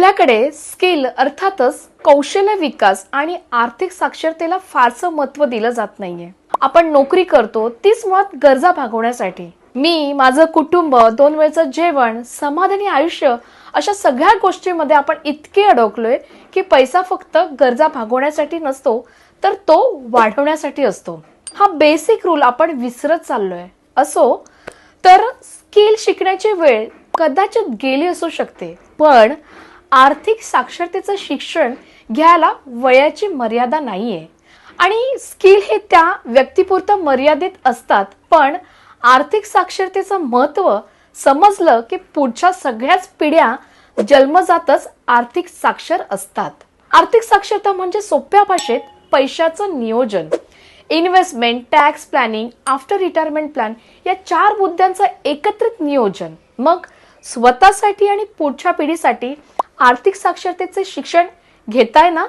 आपल्याकडे स्किल अर्थातच कौशल्य विकास आणि आर्थिक साक्षरतेला फारसं महत्त्व दिलं जात नाहीये. आपण नोकरी करतो तीच मुळात गरजा भागवण्यासाठी. मी माझं कुटुंब दोन वेळचं जेवण समाधानी आयुष्य अशा सगळ्या गोष्टींमध्ये आपण इतके अडकलोय की पैसा फक्त गरजा भागवण्यासाठी नसतो तर तो वाढवण्यासाठी असतो. हा बेसिक रूल आपण विसरत चाललोय. असो तर स्किल शिकण्याची वेळ कदाचित गेली असू शकते पण आर्थिक साक्षरतेचं शिक्षण घ्यायला वयाची मर्यादा नाहीये. आणि स्किल हे त्या व्यक्तीपुरतं मर्यादित असतात पण आर्थिक साक्षरतेचं महत्त्व समजलं की पुढच्या सगळ्याच पिढ्या जन्मजातच आर्थिक साक्षर असतात. आर्थिक साक्षरता म्हणजे सोप्या भाषेत पैशाचं नियोजन. Investment tax planning after retirement plan या चार मुद्द्यांचं एकत्रित नियोजन. मग स्वतःसाठी आणि पुढच्या पिढीसाठी आर्थिक साक्षरतेचे शिक्षण घेताय ना?